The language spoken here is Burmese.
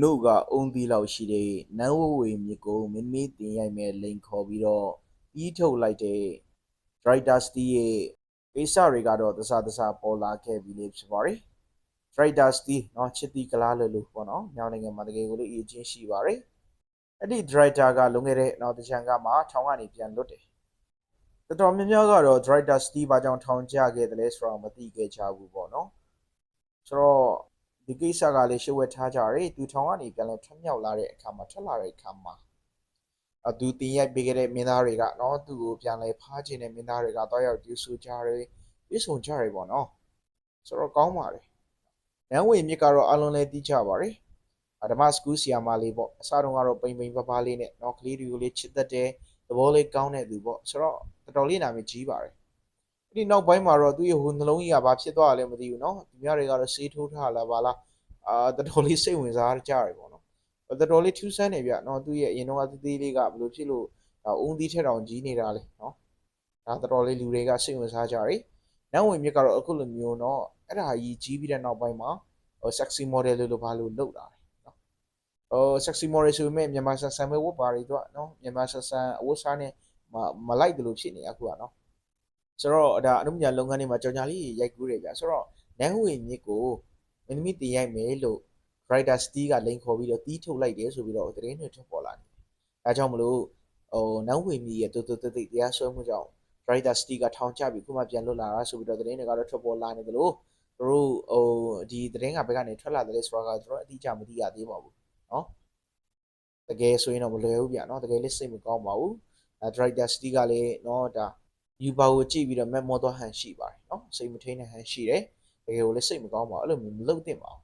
နို့ကအုံးသီးလောက်ရှိတဲ့ နန်းဝပ်ဝေမြစ်ကို မင်းသမီးသင်ရိုက်မယ်လိမ်ခေါ်ပြီးတော့ တီးထုတ်လိုက်တဲ့ ဒရိုက်တာစတီးရဲ့ကိစ္စတွေကတော့တစတစပေါ်လာခဲ့ပြီလေဖြစ်ပါတယ်။ဒရိုက်တာစတီးနော်ချစ်တီကလားလို့လို့ပေါ့နော်မြောင်နိုင်ငံမှာတကယ်ကိုလည်းအရေးချင်းရှိပါတယ်။အဲ့ဒီဒရိုက်တာကလွန်ခဲ့တဲ့နော်တချံကမှထောင်ကနေပြန်လွတ်တယ်။တော်တော်များများကတော့ director Steve ဘာကြောင့်ထောင်ကျခဲ့တယ်လဲဆိုတော့မသိခဲ့ကြဘူးပေါ့နော်။ဆိုတော့ ဒီကိစ္စကလည်းရှုပ်ဝဲထားကြတယ်သူထောင်ကနေပြန်လဲထွက်မြောက်လာတဲ့အခါမှာထွက်လာတဲ့အခါမှာအသူတင်ရိုက်ပေးခဲ့တဲ့မင်းသားတွေကနော်သူ့ကိုပြန်လဲဖားခြင်းတဲ့မင်းသားတွေကတော့ရောက်ကျူးဆူကြတယ်ပြေဆုံးကြတယ်ပေါ့နော်ဆိုတော့ကောင်းပါတယ်နန်းဝေမြစ်ကတော့အလုံးလဲတီးကြပါတယ်အဓမ္မစကူးဆီယာမလေးပေါ့အစားတုန်းကတော့ပိန်ပိန်ပပလေးနဲ့နော်ကလေးတွေကိုလေးချစ်တတ်တယ်သဘောလေးကောင်းတဲ့သူပေါ့ဆိုတော့တော်တော်လေးနာမည်ကြီးပါတယ်အဲ့ ဒီနောက်ပိုင်းမှာတော့သူ့ရဲ့ဟိုနှလုံးကြီးကဘာဖြစ်သွားလဲမသိဘူးနော်ဒီများတွေကတော့စေးထိုးထားလာပါလားအာတော်တော်လေးစိတ်ဝင်စားကြတယ်ပေါ့နော်တော်တော်လေးထူးဆန်းနေဗျနော်သူ့ရဲ့အရင်တော့သေးသေးလေးကဘယ်လိုဖြစ်လို့အုံးသီးထက်တောင်ကြီးနေတာလဲနော်ဒါတော်တော်လေးလူတွေကစိတ်ဝင်စားကြတယ်နန်းဝင်မြစ်ကတော့အခုလိုမျိုးနော်အဲ့ဒါကြီးကြီးပြီးတဲ့နောက်ပိုင်းမှာဟို sexy model လို့လို့ဘာလို့လုပ်လာတယ်နော်ဟို sexy model ဆိုပေမဲ့မြန်မာဆန်ဆန်ပဲဝတ်ပါတွေတော့နော်မြန်မာဆန်ဆန်အဝတ်စားနဲ့မမလိုက်တယ်လို့ဖြစ်နေအခုကနော် ဆိုတော့ဒါအနုပညာလုပ်ငန်းတွေမှာကြော်ညာလေးရိုက်ကူးတယ်ဗျဆိုတော့နန်းဝင်မြစ်ကိုမင်းသမီးတင်ရိုက်မယ်လို့ Rider Steel ကလိန်ခေါ်ပြီးတော့တီးထုတ်လိုက်တယ်ဆိုပြီးတော့သတင်းတွေထွက်ပေါ်လာတယ်။ဒါကြောင့်မလို့ဟိုနန်းဝေမီရဲ့တူတူတိတ်တိတ်တရားစွဲမှုကြောင့် Rider Steel ကထောင်ချပြီးခုမှပြန်လွတ်လာတာဆိုပြီးတော့သတင်းတွေကတော့ထွက်ပေါ်လာနေတယ်လို့တို့ဟိုဒီသတင်းကဘက်ကနေထွက်လာတယ်ဆိုတာကတို့အတိအကျမသိရသေးပါဘူးเนาะတကယ်ဆိုရင်တော့မလွယ်ဘူးဗျเนาะတကယ်လေးစိတ်မကောင်းပါဘူးအဲ Rider Steel ကလည်းเนาะဒါ ယူပါကိုကြည့်ပြီးတော့မက်မောသွားဟန်ရှိပါတယ်နော်စိတ်မထိန်တဲ့ဟန်ရှိတယ်တကယ်ကိုလည်းစိတ်မကောင်းပါဘူးအဲ့လိုမျိုးမလုပ်သင့်ပါဘူး